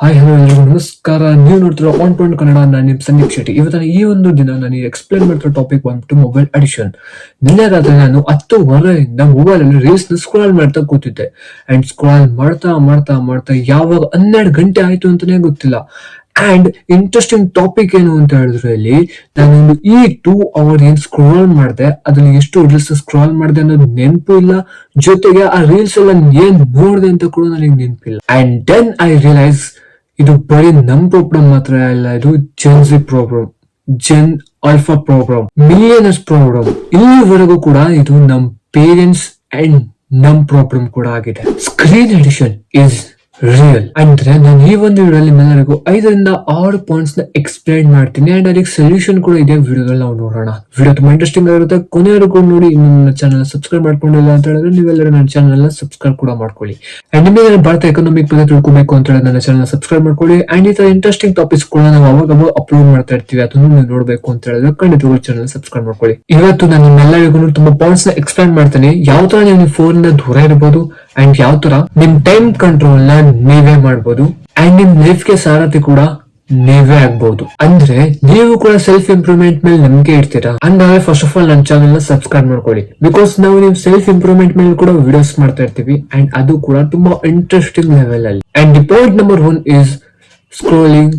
Hi hello ಎಲ್ಲರಿಗೂ ನಮಸ್ಕಾರ. ನೀವು ನೋಡ್ತಿರೋ ಆನ್ ಪಾಯಿಂಟ್ ಕನ್ನಡ ನಾನು ನಿಮ್ಮ ಸಂದೀಪ್ ಶೆಟ್ಟಿ ಇವತ್ತಿನ ಈ ಒಂದು ದಿನ ನಾನು ಎಕ್ಸ್ಪ್ಲೇನ್ ಮಾಡ್ತಿರೋ ಟಾಪಿಕ್ ಬಂದ್ಬಿಟ್ಟು ಮೊಬೈಲ್ ಅಡಿಷನ್ ನಿನ್ನೆ ರಾತ್ರಿ ನಾನು ಹತ್ತುವರೆಯಿಂದ ಮೊಬೈಲ್ ಅಲ್ಲಿ ರೀಲ್ಸ್ ಸ್ಕ್ರಾಲ್ ಮಾಡ್ತಾ ಕೂತಿದ್ದೆ. ಅಂಡ್ ಸ್ಕ್ರಾಲ್ ಮಾಡ್ತಾ ಮಾಡ್ತಾ ಮಾಡ್ತಾ ಯಾವಾಗ ಹನ್ನೆರಡು ಗಂಟೆ ಆಯ್ತು ಅಂತಾನೆ ಗೊತ್ತಿಲ್ಲ. ಅಂಡ್ ಇಂಟ್ರೆಸ್ಟಿಂಗ್ ಟಾಪಿಕ್ ಏನು ಅಂತ ಹೇಳಿದ್ರೆ ಇಲ್ಲಿ ನಾನೊಂದು ಈ ಟೂ ಅವರ್ ಏನ್ ಸ್ಕ್ರಾಲ್ ಮಾಡಿದೆ ಅದ್ರಲ್ಲಿ ಎಷ್ಟು ರೀಲ್ಸ್ ಸ್ಕ್ರಾಲ್ ಮಾಡಿದೆ ಅನ್ನೋದು ನೆನಪು ಇಲ್ಲ. ಜೊತೆಗೆ ಆ ರೀಲ್ಸ್ ಎಲ್ಲ ಏನ್ ನೋಡಿದೆ ಅಂತ ಕೂಡ ನನಗೆ ನೆನಪಿಲ್ಲ. ಅಂಡ್ ದೆನ್ ಐ ರಿಯಲೈಸ್ ಇದು ಬರೀ ನಮ್ ಪ್ರಾಬ್ಲಮ್ ಮಾತ್ರ ಅಲ್ಲ, ಇದು Gen Z problem Gen Alpha problem millionaires problem ಇಲ್ಲಿವರೆಗೂ ಕೂಡ ಇದು ನಮ್ ಪೇರೆಂಟ್ಸ್ ಅಂಡ್ ನಮ್ ಪ್ರಾಬ್ಲಮ್ ಕೂಡ ಆಗಿದೆ. ಸ್ಕ್ರೀನ್ ಎಡಿಷನ್ ಇಸ್ ರಿಯಲ್ ಅಂದ್ರೆ ನಾನು ಈ ಒಂದು ವಿಡಿಯೋದಲ್ಲಿ ನಿಮ್ಮೆಲ್ಲರಿಗೂ ಐದರಿಂದ ಆರು ಪಾಯಿಂಟ್ಸ್ನ ಎಕ್ಸ್ಪ್ಲೈನ್ ಮಾಡ್ತೀನಿ ಅಂಡ್ ಅದಕ್ಕೆ ಸೊಲ್ಯೂಷನ್ ಕೂಡ ಇದೆ ವಿಡಿಯೋದಲ್ಲಿ ನಾವು ನೋಡೋಣ. ವಿಡಿಯೋ ತುಂಬಾ ಇಂಟ್ರೆಸ್ಟಿಂಗ್ ಆಗಿರುತ್ತೆ. ಕೊನೆವರೆಗೂ ನೋಡಿ ನನ್ನ ಚಾನಲ್ ಸಬ್ಸ್ಕ್ರೈಬ್ ಮಾಡ್ಕೊಂಡಿಲ್ಲ ಅಂತ ಹೇಳಿದ್ರೆ ನೀವೆಲ್ಲರೂ ನನ್ನ ಚಾನಲ್ ಸಬ್ಸ್ಕ್ರೈಬ್ ಕೂಡ ಮಾಡ್ಕೊಳ್ಳಿ. ಅಂಡ್ ನಿಮಗೆ ಭಾರತ ಎಕನಾಮಿಕ್ ಬಗ್ಗೆ ತಿಳ್ಕೊಬೇಕು ಅಂತ ಹೇಳಿದ್ರೆ ನನ್ನ ಚಾನಲ್ ಸಬ್ಸ್ಕ್ರೈಬ್ ಮಾಡ್ಕೊಳ್ಳಿ. ಅಂಡ್ ಈ ತರ ಇಂಟ್ರೆಸ್ಟಿಂಗ್ ಟಾಪಿಕ್ಸ್ ಕೂಡ ನಾವು ಅವಾಗ ಅಪ್ಲೋಡ್ ಮಾಡ್ತಾ ಇರ್ತೀವಿ. ಅದನ್ನು ನೀವು ನೋಡಬೇಕು ಅಂತ ಹೇಳಿದ್ರೆ ಖಂಡಿತ ಚಾನಲ್ ಸಬ್ಸ್ಕ್ರೈಬ್ ಮಾಡ್ಕೊಳ್ಳಿ. ಇವತ್ತು ನಾನು ನಿಮ್ಮೆಲ್ಲರಿಗೂ ತುಂಬಾ ಪಾಯಿಂಟ್ಸ್ನ ಎಕ್ಸ್ಪ್ಲೈನ್ ಮಾಡ್ತೀನಿ. ಯಾವ ತರ ನೀವು ಫೋನ್ನ ದೂರ ಇರಬಹುದು ಅಂಡ್ ಯಾವ ತರ ನಿಮ್ ಟೈಮ್ ಕಂಟ್ರೋಲ್ನ ನೀವೇ ಮಾಡ್ಬೋದು. ಅಂಡ್ ನಿಮ್ ಲೈಫ್ಗೆ ಸಾರಥಿ ಕೂಡ ನೀವೇ ಆಗ್ಬಹುದು ಅಂದ್ರೆ, ನೀವು ಕೂಡ ಸೆಲ್ಫ್ ಇಂಪ್ರೂವ್ಮೆಂಟ್ ಮೇಲೆ ನಂಬಿಕೆ ಇರ್ತೀರಾ ಅಂದ್ರೆ ಫಸ್ಟ್ ಆಫ್ ಆಲ್ ನನ್ನ ಚಾನಲ್ನ ಸಬ್ಸ್ಕ್ರೈಬ್ ಮಾಡ್ಕೊಳ್ಳಿ. ಬಿಕಾಸ್ ನಾವು ನಿಮ್ ಸೆಲ್ಫ್ ಇಂಪ್ರೂವ್ಮೆಂಟ್ ಮೇಲೆ ಕೂಡ ವಿಡಿಯೋಸ್ ಮಾಡ್ತಾ ಇರ್ತೀವಿ. ಅಂಡ್ ಅದು ಕೂಡ ತುಂಬಾ ಇಂಟ್ರೆಸ್ಟಿಂಗ್ ಲೆವೆಲ್ ಅಲ್ಲಿ. And point number one is scrolling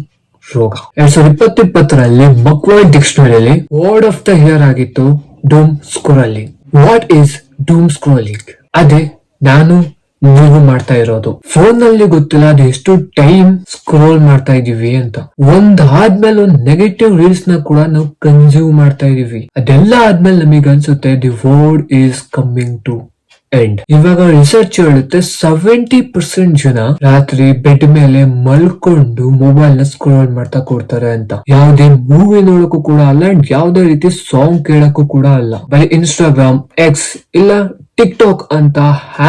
ರೋಗ. ಎರಡ್ ಸಾವಿರದ ಇಪ್ಪತ್ತು ಇಪ್ಪತ್ತರಲ್ಲಿ ಮಕ್ವಾಯ್ ಡಿಕ್ಷನರಿಯಲ್ಲಿ ವರ್ಡ್ ಆಫ್ ದ ಇಯರ್ ಆಗಿತ್ತು. Doom scrolling what is doom scrolling ಅದೇ ನಾನು ನೀವು ಮಾಡ್ತಾ ಇರೋದು. ಫೋನ್ನಲ್ಲಿ ಗೊತ್ತಿಲ್ಲ, ಅದು ಎಷ್ಟು ಟೈಮ್ ಸ್ಕ್ರೋಲ್ ಮಾಡ್ತಾ ಇದೀವಿ ಅಂತ. ಒಂದ್ ಆದ್ಮೇಲೆ ಒಂದ್ ನೆಗೆಟಿವ್ ರೀಲ್ಸ್ನ ಕೂಡ ನಾವು ಕನ್ಸ್ಯೂಮ್ ಮಾಡ್ತಾ ಇದೀವಿ. ಅದೆಲ್ಲ ಆದ್ಮೇಲೆ ನಮಗೆ ಅನ್ಸುತ್ತೆ the world is coming to end ಇವಾಗ ರಿಸರ್ಚ್ ಹೇಳುತ್ತೆ ಸೆವೆಂಟಿ ಪರ್ಸೆಂಟ್ ಜನ ರಾತ್ರಿ ಬೆಡ್ ಮೇಲೆ ಮಲ್ಕೊಂಡು ಮೊಬೈಲ್ನ ಸ್ಕ್ರೋಲ್ ಮಾಡ್ತಾ ಕೊಡ್ತಾರೆ ಅಂತ. ಯಾವ್ದೇ ಮೂವಿ ನೋಡಕ್ಕೂ ಕೂಡ ಅಲ್ಲ ಅಂಡ್ ಯಾವ್ದೇ ರೀತಿ ಸಾಂಗ್ ಕೇಳಕ್ಕೂ ಕೂಡ ಅಲ್ಲ. ಬರೀ ಇನ್ಸ್ಟಾಗ್ರಾಮ್ ಎಕ್ಸ್ ಇಲ್ಲ ಟಿಕ್ ಟಾಕ್ ಅಂತ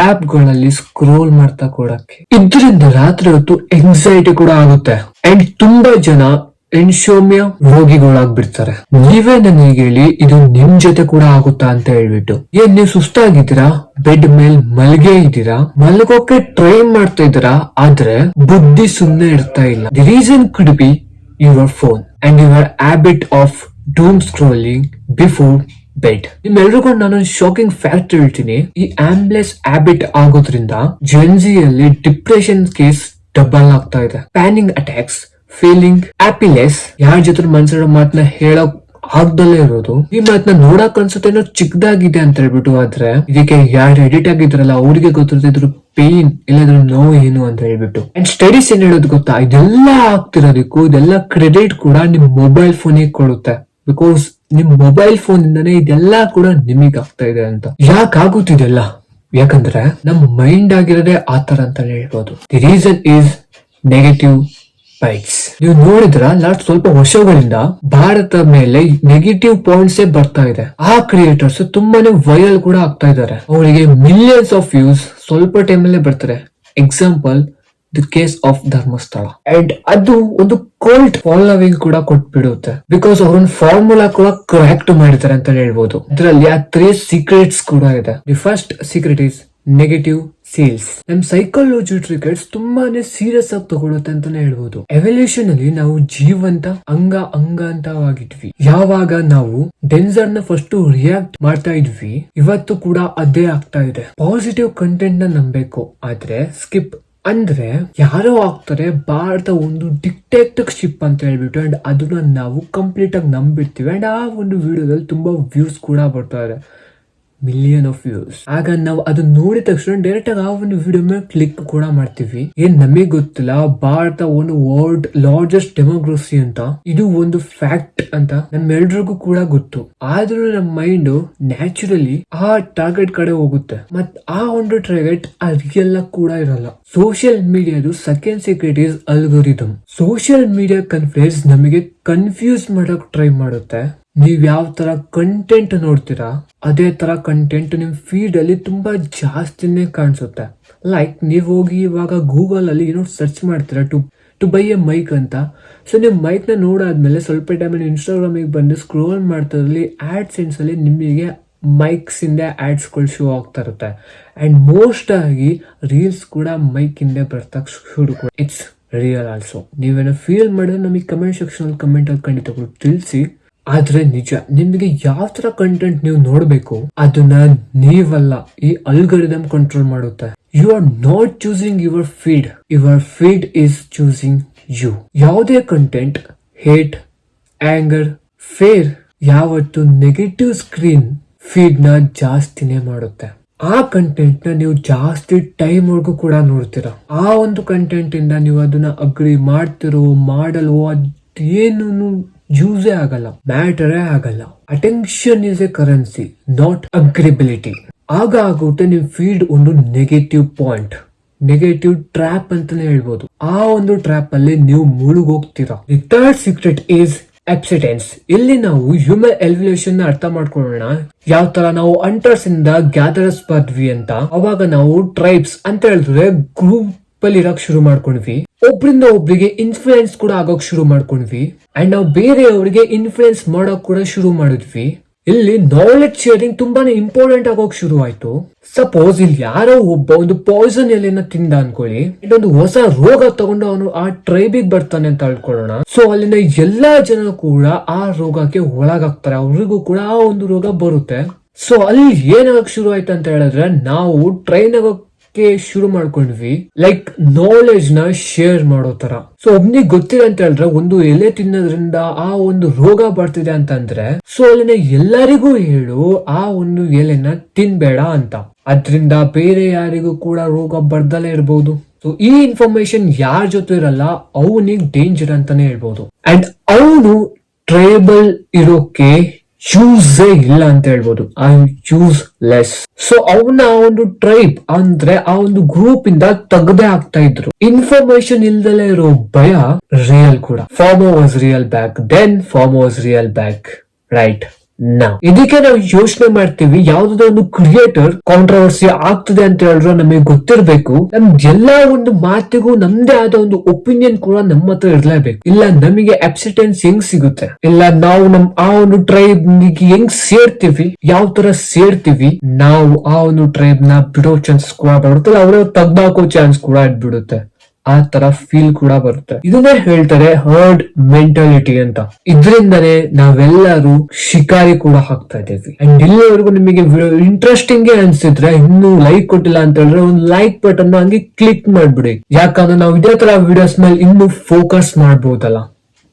ಆಪ್ಗಳಲ್ಲಿ ಸ್ಕ್ರೋಲ್ ಮಾಡ್ತಾ ಕೊಡಕ್ಕೆ. ಇದರಿಂದ ರಾತ್ರಿ ಹೊತ್ತು ಎಂಗ್ಸೈಟಿ ಕೂಡ ಆಗುತ್ತೆ. ಅಂಡ್ ತುಂಬಾ ಜನ ಎನ್ಶೋಮ್ಯ ರೋಗಿಗಳಾಗ್ಬಿಡ್ತಾರೆ. ನೀವೇ ನನಗೆ ಹೇಳಿ, ಇದು ನಿಮ್ ಜೊತೆ ಕೂಡ ಆಗುತ್ತಾ ಅಂತ ಹೇಳ್ಬಿಟ್ಟು. ಏನ್ ನೀವು ಸುಸ್ತಾಗಿದ್ದೀರಾ? ಬೆಡ್ ಮೇಲ್ ಮಲ್ಗೆ ಇದ್ದೀರಾ? ಮಲ್ಗೋಕೆ ಟ್ರೈ ಮಾಡ್ತಾ ಇದ್ದೀರಾ? ಆದ್ರೆ ಬುದ್ಧಿ ಸುಮ್ಮನೆ ಇರ್ತಾ ಇಲ್ಲ. The reason could be your phone and your habit of doom scrolling before bed. ನಿಮ್ಮೆಲ್ರಿಗೂ ನಾನು ಶಾಕಿಂಗ್ ಫ್ಯಾಕ್ಟ್ ಹೇಳ್ತೀನಿ. ಈ ಆಂಬ್ಲೆಸ್ ಹ್ಯಾಬಿಟ್ ಆಗೋದ್ರಿಂದ ಜೆನ್ಸಿಯಲ್ಲಿ ಡಿಪ್ರೆಷನ್ ಕೇಸ್ ಡಬಲ್ ಆಗ್ತಾ ಇದೆ. ಪ್ಯಾನಿಂಗ್ ಅಟ್ಯಾಕ್ಸ್, ಫೀಲಿಂಗ್, ಹ್ಯಾಪಿನೆಸ್, ಯಾರ ಜೊತೆ ಮನ್ಸಿರೋ ಮಾತನ್ನ ಹೇಳಕ್ ಆಗ್ದಲ್ಲೇ ಇರೋದು. ಈ ಮಾತನ್ನ ನೋಡಕ್ ಅನ್ಸುತ್ತೆ ಏನೋ ಚಿಕ್ಕದಾಗಿದೆ ಅಂತ ಹೇಳ್ಬಿಟ್ಟು ಆದ್ರೆ, ಇದಕ್ಕೆ ಯಾರು ಎಡಿಟ್ ಆಗಿದ್ರಲ್ಲ ಅವ್ರಿಗೆ ಗೊತ್ತಿರ್ತಿದ್ರು ಪೇನ್, ಇಲ್ಲದ್ರ ನೋವು ಏನು ಅಂತ ಹೇಳ್ಬಿಟ್ಟು. ಅಂಡ್ ಸ್ಟಡೀಸ್ ಏನ್ ಹೇಳೋದು ಗೊತ್ತಾ? ಇದೆಲ್ಲ ಆಗ್ತಿರೋದಕ್ಕೂ, ಇದೆಲ್ಲ ಕ್ರೆಡಿಟ್ ಕೂಡ ನಿಮ್ ಮೊಬೈಲ್ ಫೋನಿಗೆ ಕೊಡುತ್ತೆ. ಬಿಕಾಸ್ ನಿಮ್ ಮೊಬೈಲ್ ಫೋನ್ ಇಂದಾನೆ ಇದೆಲ್ಲ ಕೂಡ ನಿಮಗ್ ಆಗ್ತಾ ಇದೆ ಅಂತ. ಯಾಕಾಗುತ್ತಿದೆಲ್ಲ ಯಾಕಂದ್ರೆ ನಮ್ ಮೈಂಡ್ ಆಗಿರೋದೇ ಆತರ ಅಂತ ಹೇಳ್ಬೋದು. The reason is negative bites ನೀವು ನೋಡಿದ್ರ ಲಾಸ್ಟ್ ಸ್ವಲ್ಪ ವರ್ಷಗಳಿಂದ ಭಾರತ ಮೇಲೆ ನೆಗೆಟಿವ್ ಪಾಯಿಂಟ್ಸ್ ಬರ್ತಾ ಇದೆ. ಆ ಕ್ರಿಯೇಟರ್ಸ್ ತುಂಬಾನೇ ವೈರಲ್ ಕೂಡ ಆಗ್ತಾ ಇದ್ದಾರೆ. ಅವರಿಗೆ ಮಿಲಿಯನ್ಸ್ ಆಫ್ ವ್ಯೂಸ್ ಸ್ವಲ್ಪ ಟೈಮ್ ಅಲ್ಲೇ ಬರ್ತಾರೆ. Example the case of Dharmasthala and ಅದು ಒಂದು ಕೋಲ್ಟ್ ಫಾಲೋವಿಂಗ್ ಕೂಡ ಕೊಟ್ಬಿಡುತ್ತೆ. ಬಿಕಾಸ್ ಅವ್ರೊಂದು ಫಾರ್ಮುಲಾ ಕೂಡ ಕರೆಕ್ಟ್ ಮಾಡಿದ್ದಾರೆ ಅಂತ ಹೇಳ್ಬೋದು. ಅದರಲ್ಲಿ ಆ ತ್ರೀ ಸೀಕ್ರೆಟ್ಸ್ ಕೂಡ ಇದೆ. The first secret is negative sells ನಮ್ ಸೈಕಾಲಜಿ ಟ್ರಿಕೆಟ್ಸ್ ತುಂಬಾನೇ ಸೀರಿಯಸ್ ಆಗಿ ತಗೊಳುತ್ತೆ ಅಂತಾನೆ ಹೇಳ್ಬೋದು. ಎವಲ್ಯೂಷನ್ ಅಲ್ಲಿ ನಾವು ಜೀವಂತ ಅಂಗ ಅಂಗಾಂತವಾಗಿದ್ವಿ. ಯಾವಾಗ ನಾವು ಡೆನ್ಸರ್ನ ಫಸ್ಟ್ ರಿಯಾಕ್ಟ್ ಮಾಡ್ತಾ ಇದ್ವಿ, ಇವತ್ತು ಕೂಡ ಅದೇ ಆಗ್ತಾ ಇದೆ. ಪಾಸಿಟಿವ್ ಕಂಟೆಂಟ್ನ ನಂಬಬೇಕು. ಆದ್ರೆ ಸ್ಕಿಪ್ ಅಂದ್ರೆ ಯಾರೋ ಆಗ್ತಾರೆ ಭಾರತ ಒಂದು ಡಿಕ್ಟೇಟರ್ಶಿಪ್ ಅಂತ ಹೇಳ್ಬಿಟ್ಟು ಅಂಡ್ ಅದನ್ನ ನಾವು ಕಂಪ್ಲೀಟ್ ಆಗಿ ನಂಬಿಡ್ತೀವಿ ಅಂಡ್ ಆ ಒಂದು ವಿಡಿಯೋದಲ್ಲಿ ತುಂಬಾ ವ್ಯೂಸ್ ಕೂಡ ಬರ್ತಾ ಇದೆ. ಮಿಲಿಯನ್ ಆಫ್ ವ್ಯೂಸ್ ಆಗ ನಾವು ಅದು ನೋಡಿದ ತಕ್ಷಣ ಡೈರೆಕ್ಟ್ ಆಗಿ ಆ ಒಂದು ವಿಡಿಯೋ ಮೇಲೆ ಕ್ಲಿಕ್ ಕೂಡ ಮಾಡ್ತೀವಿ. ಏನ್ ನಮಗೆ ಗೊತ್ತಿಲ್ಲ, ಭಾರತ ಒಂದು ವರ್ಲ್ಡ್ ಲಾರ್ಜೆಸ್ಟ್ ಡೆಮೋಕ್ರಸಿ ಅಂತ. ಇದು ಒಂದು ಫ್ಯಾಕ್ಟ್ ಅಂತ ನಮ್ಮೆಲ್ರಿಗೂ ಕೂಡ ಗೊತ್ತು. ಆದ್ರೂ ನಮ್ಮ ಮೈಂಡ್ ನ್ಯಾಚುರಲಿ ಆ ಟಾರ್ಗೆಟ್ ಕಡೆ ಹೋಗುತ್ತೆ. ಮತ್ ಆ ಒಂದು ಟಾರ್ಗೆಟ್ ರಿಯಲ್ ಕೂಡ ಇರಲ್ಲ. Social ಮೀಡಿಯಾದು second secret is algorithm social media conference ನಮಗೆ ಕನ್ಫ್ಯೂಸ್ ಮಾಡಕ್ ಟ್ರೈ ಮಾಡುತ್ತೆ. ನೀವು ಯಾವ ತರ ಕಂಟೆಂಟ್ ನೋಡ್ತೀರಾ, ಅದೇ ತರ ಕಂಟೆಂಟ್ ನಿಮ್ ಫೀಡ್ ಅಲ್ಲಿ ತುಂಬಾ ಜಾಸ್ತಿನೇ ಕಾಣಿಸುತ್ತೆ. ಲೈಕ್ ನೀವು ಹೋಗಿ ಇವಾಗ ಗೂಗಲ್ ಅಲ್ಲಿ ಏನೋ ಸರ್ಚ್ ಮಾಡ್ತೀರಾ to to buy a mic ಅಂತ. ಸೊ ನೀವು ಮೈಕ್ನ ನೋಡಾದ್ಮೇಲೆ ಸ್ವಲ್ಪ ಟೈಮಲ್ಲಿ ಇನ್ಸ್ಟಾಗ್ರಾಮಿಗೆ ಬಂದು ಸ್ಕ್ರೋಲ್ ಆಡ್ ಸೆನ್ಸ್ ಅಲ್ಲಿ ನಿಮಗೆ ಮೈಕ್ಸ್ ಇಂದ ಆಡ್ಸ್ಗಳು ಶೋ ಆಗ್ತಾ ಇರುತ್ತೆ. ಅಂಡ್ ಮೋಸ್ಟ್ ಆಗಿ ರೀಲ್ಸ್ ಕೂಡ ಮೈಕ್ ಇಂದ ಬರ್ತಾ ಶುರು ಇಟ್ಸ್ ರಿಯಲ್ ಆಲ್ಸೋ ನೀವೇನೋ ಫೀಲ್ ಮಾಡಿದ್ರೆ ನಮಗೆ ಕಮೆಂಟ್ ಸೆಕ್ಷನ್ ಕಮೆಂಟ್ ಅಲ್ಲಿ ಖಂಡಿತ ತಿಳಿಸಿ. ಆದ್ರೆ ನಿಜ, ನಿಮಗೆ ಯಾವ ತರ ಕಂಟೆಂಟ್ ನೀವು ನೋಡಬೇಕು, ಅದನ್ನ ನೀವಲ್ಲ, ಈ ಅಲ್ಗರಿದಮ್ ಕಂಟ್ರೋಲ್ ಮಾಡುತ್ತೆ. You are not choosing your feed your feed is choosing you ಯಾವುದೇ ಕಂಟೆಂಟ್ ಹೇಟ್ ಆಂಗರ್ ಫೇರ್ ಯಾವತ್ತು ನೆಗೆಟಿವ್ ಸ್ಕ್ರೀನ್ ಫೀಡ್ನ ಜಾಸ್ತಿನೇ ಮಾಡುತ್ತೆ. ಆ ಕಂಟೆಂಟ್ನ ನೀವು ಜಾಸ್ತಿ ಟೈಮ್ ವರ್ಗು ಕೂಡ ನೋಡ್ತೀರಾ? ಆ ಒಂದು ಕಂಟೆಂಟ್ ಇಂದ ನೀವು ಅದನ್ನ ಅಗ್ರಿ ಮಾಡ್ತಿರೋ, ಮಾಡಲ್ವೋ ಅದೇನು ಯೂಸೇ ಆಗಲ್ಲ ಮ್ಯಾಟರೇ ಆಗಲ್ಲ. Attention is a currency not agreeability ಆಗ ಆಗುತ್ತೆ ನಿಮ್ ಫೀಲ್ಡ್ ಒಂದು ನೆಗೆಟಿವ್ ಪಾಯಿಂಟ್ ನೆಗೆಟಿವ್ ಟ್ರ್ಯಾಪ್ ಅಂತಾನೆ ಹೇಳ್ಬೋದು. ಆ ಒಂದು ಟ್ರ್ಯಾಪ್ ಅಲ್ಲಿ ನೀವು ಮುಳುಗೋಗ್ತೀರಾ. ದಿ ಥರ್ಡ್ ಸೀಕ್ರೆಟ್ ಈಸ್ ಅಬ್ಸಿಡೆನ್ಸ್ ಇಲ್ಲಿ ನಾವು ಹ್ಯೂಮನ್ ಎವಲ್ಯೂಷನ್ನ ಅರ್ಥ ಮಾಡ್ಕೊಳ್ಳೋಣ? ಯಾವ ತರ ನಾವು ಅಂಟರ್ಸ್ ಇಂದ ಗ್ಯಾದರ್ಸ್ ಬಂದ್ವಿ ಅಂತ? ಅವಾಗ ನಾವು ಟ್ರೈಬ್ಸ್ ಅಂತ ಹೇಳಿದ್ರೆ ಗ್ರೂಪ್ ಅಲ್ಲಿ ಇರಕ್ ಶುರು ಮಾಡ್ಕೊಂಡ್ವಿ. ಒಬ್ರಿಂದ ಒಬ್ರಿಗೆ ಇನ್ಫ್ಲೂಯೆನ್ಸ್ ಕೂಡ ಆಗೋಕ್ ಶುರು ಮಾಡ್ಕೊಂಡ್ವಿ. ಅಂಡ್ ನಾವು ಬೇರೆಯವರಿಗೆ ಇನ್ಫ್ಲೂಯೆನ್ಸ್ ಮಾಡೋಕ್ ಕೂಡ ಶುರು ಮಾಡಿದ್ವಿ. ಇಲ್ಲಿ ನಾಲೆಡ್ಜ್ ಶೇರಿಂಗ್ ತುಂಬಾನೇ ಇಂಪಾರ್ಟೆಂಟ್ ಆಗೋಕ್ ಶುರು ಆಯ್ತು ಸಪೋಸ್ ಇಲ್ಲಿ ಯಾರೋ ಒಬ್ಬ ಒಂದು ಪಾಯ್ಸನ್ ಎಲೆನ ತಿಂದ ಅನ್ಕೊಳ್ಳಿ. ಇನ್ನೊಂದು ಹೊಸ ರೋಗ ತಗೊಂಡು ಅವನು ಆ ಟ್ರೈಬಿಗ್ ಬರ್ತಾನೆ ಅಂತ ಅಳ್ಕೊಳ್ಳೋಣ. ಸೊ ಅಲ್ಲಿನ ಎಲ್ಲಾ ಜನ ಕೂಡ ಆ ರೋಗಕ್ಕೆ ಒಳಗಾಗ್ತಾರೆ. ಅವ್ರಿಗೂ ಕೂಡ ಆ ಒಂದು ರೋಗ ಬರುತ್ತೆ. ಸೊ ಅಲ್ಲಿ ಏನಾಗಕ್ ಶುರು ಆಯ್ತು ಅಂತ ಹೇಳಿದ್ರೆ, ನಾವು ಟ್ರೈನ್ ಆಗೋಕೆ ಶುರು ಮಾಡ್ಕೊಂಡ್ವಿ. ಲೈಕ್ ನಾಲೆಜ್ನ ಶೇರ್ ಮಾಡೋ ತರ. ಸೊ ಒಬ್ನಿಗೆ ಗೊತ್ತಿದೆ ಅಂತ ಹೇಳಿದ್ರೆ, ಒಂದು ಎಲೆ ತಿನ್ನೋದ್ರಿಂದ ಆ ಒಂದು ರೋಗ ಬರ್ತಿದೆ ಅಂತಂದ್ರೆ ಸೊ ಅಲ್ಲಿನ ಎಲ್ಲರಿಗೂ ಹೇಳು, ಆ ಒಂದು ಎಲೆನ ತಿನ್ಬೇಡ ಅಂತ. ಅದ್ರಿಂದ ಬೇರೆ ಯಾರಿಗೂ ಕೂಡ ರೋಗ ಬರ್ದಲೇ ಇರಬಹುದು ಸೊ ಈ ಇನ್ಫಾರ್ಮೇಶನ್ ಯಾರ ಜೊತೆ ಇರಲ್ಲ, ಅವನಿಗೆ ಡೇಂಜರ್ ಅಂತಾನೆ ಹೇಳ್ಬಹುದು ಅಂಡ್ ಅವನು ಟ್ರೇಬಲ್ ಇರೋಕೆ ಯೂಸೇ ಇಲ್ಲ ಅಂತ ಹೇಳ್ಬೋದು. ಐ ಯೂಸ್ ಲೆಸ್ ಸೊ ಅವನ ಒಂದು ಟ್ರೈಬ್ ಅಂದ್ರೆ ಆ ಒಂದು ಗ್ರೂಪ್ ಇಂದ ತೆಗ್ದೆ ಆಗ್ತಾ ಇದ್ರು. ಇನ್ಫಾರ್ಮೇಶನ್ ಇಲ್ದಲೆ ಇರೋ ಭಯ ರಿಯಲ್ ಕೂಡ. FOMO was real back then FOMO was real back right ನಾವು ಇದಕ್ಕೆ ನಾವು ಯೋಚನೆ ಮಾಡ್ತೀವಿ ಯಾವ್ದಾದ್ರು ಒಂದು ಕ್ರಿಯೇಟರ್ ಕಾಂಟ್ರವರ್ಸಿ ಆಗ್ತದೆ ಅಂತ ಹೇಳಿದ್ರೆ ನಮಗೆ ಗೊತ್ತಿರ್ಬೇಕು. ನಮ್ ಎಲ್ಲಾ ಒಂದು ಮಾತಿಗೂ ನಮ್ದೇ ಆದ ಒಂದು ಒಪಿನಿಯನ್ ಕೂಡ ನಮ್ಮ ಹತ್ರ ಇರ್ಲೇಬೇಕು. ಇಲ್ಲ ನಮಗೆ ಅಬ್ಸಿಟೆನ್ಸ್ ಹೆಂಗ್ ಸಿಗುತ್ತೆ? ಇಲ್ಲ ನಾವು ನಮ್ ಆ ಒಂದು ಟ್ರೈಬ್ ಹೆಂಗ್ ಸೇರ್ತೀವಿ? ಯಾವ ತರ ಸೇರ್ತೀವಿ? ನಾವು ಆ ಒಂದು ಟ್ರೈಬ್ನ ಬಿಡೋ ಚಾನ್ಸ್ ಕೂಡ ಬರುತ್ತೆ ಅವ್ರ ತಗ್ದಾಕೋ ಚಾನ್ಸ್ ಕೂಡ ಇದ್ಬಿಡುತ್ತೆ. ಆ ತರ ಫೀಲ್ ಕೂಡ ಬರುತ್ತೆ. ಇದನ್ನೇ ಹೇಳ್ತಾರೆ ಹರ್ಡ್ ಮೆಂಟಾಲಿಟಿ ಅಂತ. ಇದ್ರಿಂದಲೇ ನಾವೆಲ್ಲರೂ ಶಿಕಾರಿ ಕೂಡ ಹಾಕ್ತಾ ಇದ್ದೀವಿ. ಅಂಡ್ ಇಲ್ಲಿವರೆಗೂ ನಿಮಗೆ ಇಂಟ್ರೆಸ್ಟಿಂಗ್ ಅನ್ಸಿದ್ರೆ ಇನ್ನೂ ಲೈಕ್ ಕೊಟ್ಟಿಲ್ಲ ಅಂತ ಹೇಳಿದ್ರೆ ಒಂದು ಲೈಕ್ ಬಟನ್ ಹಂಗೆ ಕ್ಲಿಕ್ ಮಾಡ್ಬಿಡಿ. ಯಾಕಂದ್ರೆ ನಾವು ಇದೇ ತರ ವಿಡಿಯೋಸ್ ಮೇಲೆ ಇನ್ನು ಫೋಕಸ್ ಮಾಡ್ಬೋದಲ್ಲ.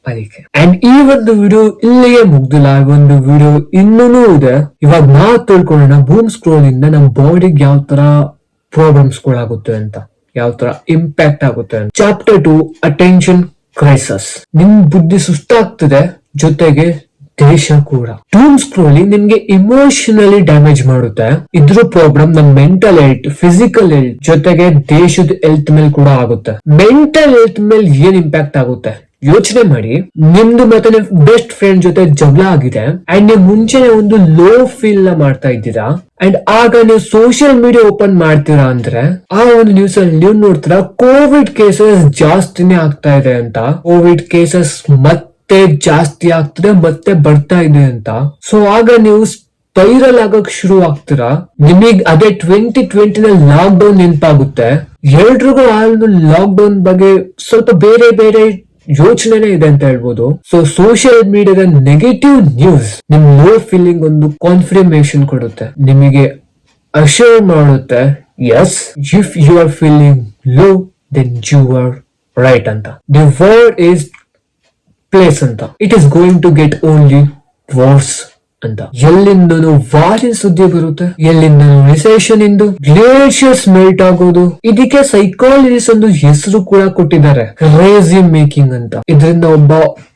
ಅದಕ್ಕೆ. ಅಂಡ್ ಈ ಒಂದು ವಿಡಿಯೋ ಇಲ್ಲಿಗೆ ಮುಗ್ದಿಲ್ಲ. ಈ ಒಂದು ವಿಡಿಯೋ ಇನ್ನೂ ಇದೆ. ಇವಾಗ ನಾವು ತಿಳ್ಕೊಳ್ಳೋಣ ಬೂಮ್ ಸ್ಕ್ರೋಲ್ ಇಂದ ನಮ್ಮ ಬಾಡಿಗೆ ಯಾವ ತರ ಪ್ರಾಬ್ಲಮ್ಸ್ ಗಳಾಗುತ್ತೆ ಅಂತ. ಯಾವ ತರ ಇಂಪ್ಯಾಕ್ಟ್ ಆಗುತ್ತೆ ಚಾಪ್ಟರ್ ಟು ಅಟೆನ್ಷನ್ ಕ್ರೈಸಸ್ ನಿಮ್ ಬುದ್ಧಿ ಸುಸ್ತಾಗ್ತದೆ, ಜೊತೆಗೆ ದೇಶ ಕೂಡ. ಟೂಮ್ ಸ್ಕ್ರೋಲಿಂಗ್ ನಿಮ್ಗೆ ಇಮೋಷನಲಿ ಡ್ಯಾಮೇಜ್ ಮಾಡುತ್ತೆ. ಇದ್ರ ಪ್ರಾಬ್ಲಮ್ ನಮ್ ಮೆಂಟಲ್ ಹೆಲ್ತ್ ಫಿಸಿಕಲ್ ಹೆಲ್ತ್ ಜೊತೆಗೆ ದೇಶದ ಹೆಲ್ತ್ ಮೇಲೆ ಕೂಡ ಆಗುತ್ತೆ. ಮೆಂಟಲ್ ಹೆಲ್ತ್ ಮೇಲೆ ಏನ್ ಇಂಪ್ಯಾಕ್ಟ್ ಆಗುತ್ತೆ? ಯೋಚನೆ ಮಾಡಿ. ನಿಮ್ದು ಮತ್ತೆ ನಿಮ್ ಬೆಸ್ಟ್ ಫ್ರೆಂಡ್ ಜೊತೆ ಜಗಳ ಆಗಿದೆ. ಅಂಡ್ ನೀವು ಮುಂಚೆನೆ ಒಂದು ಲೋ ಫೀಲ್ನ ಮಾಡ್ತಾ ಇದ್ದೀರಾ? ಅಂಡ್ ಆಗ ನೀವು ಸೋಷಿಯಲ್ ಮೀಡಿಯಾ ಓಪನ್ ಮಾಡ್ತೀರಾ ಅಂದ್ರೆ, ಆ ಒಂದು ನ್ಯೂಸ್ ಅಲ್ಲಿ ನೀವು ನೋಡ್ತೀರಾ ಕೋವಿಡ್ ಕೇಸಸ್ ಜಾಸ್ತಿನೇ ಆಗ್ತಾ ಇದೆ ಅಂತ. ಕೋವಿಡ್ ಕೇಸಸ್ ಮತ್ತೆ ಜಾಸ್ತಿ ಆಗ್ತದೆ, ಮತ್ತೆ ಬರ್ತಾ ಇದೆ ಅಂತ. ಸೊ ಆಗ ನೀವು ಸ್ಪೈರಲ್ ಆಗಕ್ ಶುರು ಆಗ್ತೀರಾ? ನಿಮಗ್ ಅದೇ ಟ್ವೆಂಟಿ ನಲ್ಲಿ ಲಾಕ್ ಡೌನ್ ನೆನಪಾಗುತ್ತೆ. ಎಲ್ರಿಗೂ ಆ ಒಂದು ಲಾಕ್ ಡೌನ್ ಬಗ್ಗೆ ಸ್ವಲ್ಪ ಬೇರೆ ಬೇರೆ ಯೋಚನೆನೇ ಇದೆ ಅಂತ ಹೇಳ್ಬೋದು. ಸೊ ಸೋಷಿಯಲ್ ಮೀಡಿಯಾದ ನೆಗೆಟಿವ್ ನ್ಯೂಸ್ ನಿಮ್ ಲೋ ಫೀಲಿಂಗ್ ಒಂದು ಕಾನ್ಫರ್ಮೇಶನ್ ಕೊಡುತ್ತೆ. ನಿಮಗೆ ಅಶ್ಯೂರ್ ಮಾಡುತ್ತೆ as if you are feeling low then you are right ಅಂತ. ದಿ ವರ್ಡ್ ಈಸ್ ಪ್ಲೇಸ್ ಅಂತ. It is going to get only worse ಅಂತ. ಎಲ್ಲಿಂದನೂ ವಾರಿನ ಸುದ್ದಿ ಬರುತ್ತೆ ಎಲ್ಲಿಂದ ರಿಸೆಷನ್ ಇಂದು ಗ್ಲೇಷಿಯರ್ಸ್ ಮೆಲ್ಟ್ ಆಗೋದು. ಇದಕ್ಕೆ ಸೈಕಾಲಜಿಸ್ಟ್ ಒಂದು ಹೆಸರು ಕೂಡ ಕೊಟ್ಟಿದ್ದಾರೆ ಕ್ರೇಜಿ ಮೇಕಿಂಗ್ ಅಂತ. ಇದರಿಂದ ಒಬ್ಬ